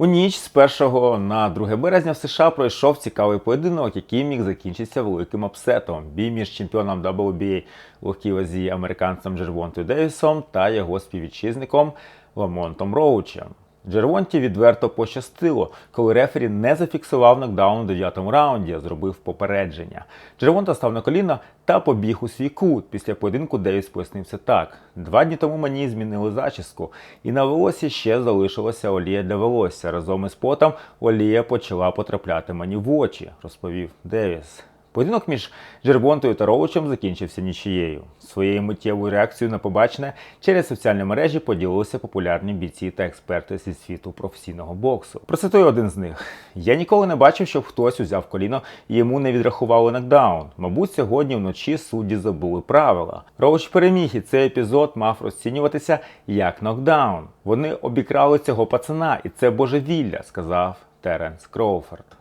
У ніч з 1 на 2 березня в США пройшов цікавий поєдинок, який міг закінчитися великим апсетом. Бій між чемпіоном WBA легкій вазі американцем Джервонтою Девісом та його співвітчизником Ламонтом Роучем. Джервонті відверто пощастило, коли рефері не зафіксував нокдаун у 9 раунді, а зробив попередження. Джервонта став на коліна та побіг у свій кут. Після поєдинку Девіс пояснився так: два дні тому мені змінили зачіску, і на волосі ще залишилася олія для волосся. Разом із потом олія почала потрапляти мені в очі, розповів Девіс. Поєдинок між Джервонтою та Роучем закінчився нічією. Своєю миттєвою реакцією на побачене через соціальні мережі поділилися популярні бійці та експерти зі світу професійного боксу. Процитую один з них: я ніколи не бачив, щоб хтось узяв коліно і йому не відрахували нокдаун. Мабуть, сьогодні вночі судді забули правила. Роуч переміг, і цей епізод мав розцінюватися як нокдаун. Вони обікрали цього пацана, і це божевілля, сказав Теренс Кроуфорд.